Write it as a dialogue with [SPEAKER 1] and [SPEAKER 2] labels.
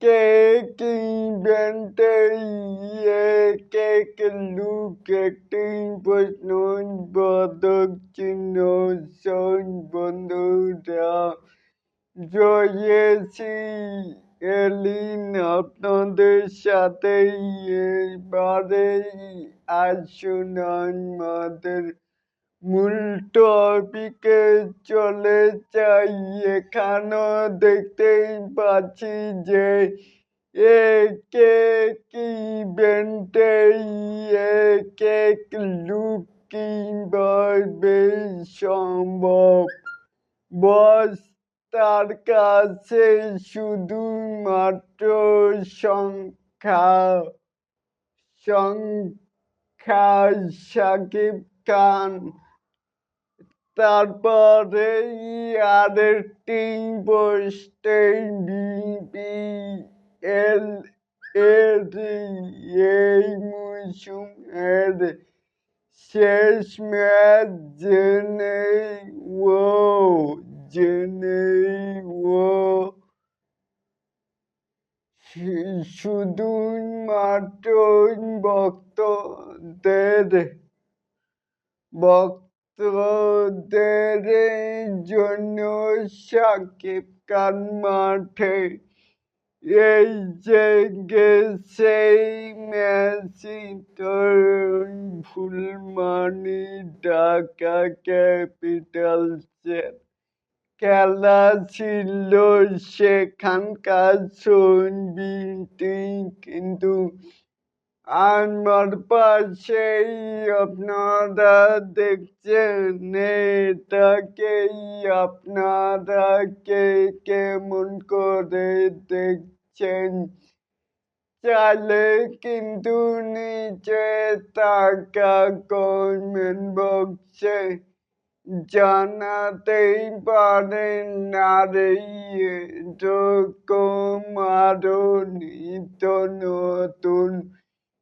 [SPEAKER 1] Cake ইভেন্টে cake look একটি প্রশ্ন বোধক চিহ্ন সন বন্ধুরা জয়েছি এলিন আপনাদের সাথে এবারে আসুন আমাদের মূল টপিকে চলে যাই, এখানেও দেখতেই পাচ্ছি যে এ কেক ইভেন্টে এ কেক লুক কীভাবে সম্ভব। বস তার কাছে শুধুমাত্র সংখ্যা সংখ্যা সাকিব খান। তারপরে আরেকটি পোস্টে বিপিএল এর এই মৌসুমের শেষ ম্যাচ জেনে ও জেনে ও। শুধুমাত্র ভক্তদের ভক্তদের জন্য সাকিব মাঠে। এই যে গেছে মেসি তোর ফুলমানি ঢাকা ক্যাপিটালসের খেলা ছিল সেখানকার ছবিটি কিন্তু আমার পাশেই আপনারা দেখছেন এটাকেই আপনারা কে কেমন করে দেখছেন? চাইলে কিন্তু নিচে থাকা কমেন্ট বক্সে জানাতেই পারেন, আর এরকম আরও নিত্য নতুন